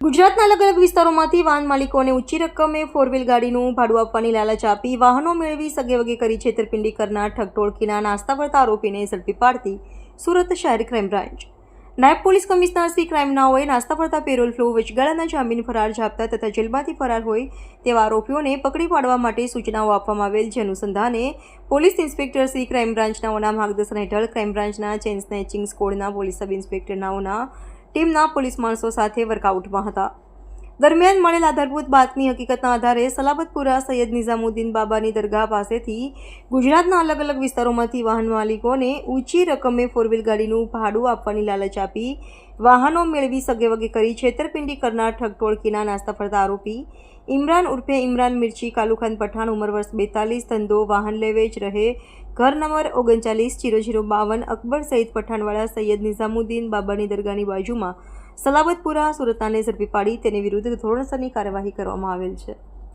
ગુજરાતના અલગ અલગ વિસ્તારોમાંથી વાહન માલિકોને ઊંચી રકમે ફોર વ્હીલ ગાડીનું ભાડું આપવાની લાલચ આપી વાહનો મેળવી સગેવગે કરી છેતરપિંડી કરનાર ઠગટોળકીના નાસ્તા વળતા આરોપીને ઝડપી પાડતી સુરત શહેર ક્રાઇમ બ્રાન્ચ. નાયબ પોલીસ કમિશનર શ્રી ક્રાઇમનાઓએ નાસ્તા ફરતા પેરોલ ફ્લો વચગાળાના જામીન ફરાર જાપતા તથા જેલમાંથી ફરાર હોય તેવા આરોપીઓને પકડી પાડવા માટે સૂચનાઓ આપવામાં આવેલ જે અનુસંધાને પોલીસ ઇન્સ્પેક્ટર શ્રી ક્રાઇમ બ્રાન્ચનાઓના માર્ગદર્શન હેઠળ ક્રાઇમ બ્રાન્ચના ચેન સ્નેચિંગ સ્કોડના પોલીસ સબ ઇન્સ્પેક્ટરનાઓના ટીમના પોલીસ માણસો સાથે વર્કઆઉટમાં હતા. દરમિયાન મળેલ આધારભૂત બાતમી હકીકતના આધારે સલાબતપુરા સૈયદ નિઝામુદ્દીન બાબાની દરગાહ પાસેથી ગુજરાતના અલગ અલગ વિસ્તારોમાંથી વાહન માલિકોને ઊંચી રકમે ફોર વ્હીલ ગાડીનું ભાડું આપવાની લાલચ આપી વાહનો મેળવી સગેવગે કરી છેતરપિંડી કરનાર ઠગટોળકીના નાસ્તા ફરતા આરોપી ઇમરાન ઉર્ફે ઇમરાન મિર્ચી કાલુખાન પઠાણ ઉંમર વર્ષ બેતાલીસ, ધંધો, વાહન લેવેચ રહે. ઘર નંબર ઓગણચાલીસ, જીરો જીરો બાવન, અકબર સહિત પઠાણવાળા સૈયદ નિઝામુદ્દીન બાબાની દરગાહની બાજુમાં સલાબતપુરા સુરતાને ઝડપી પાડી તેની વિરુદ્ધ ધોરણસરની કાર્યવાહી કરવામાં આવેલ છે.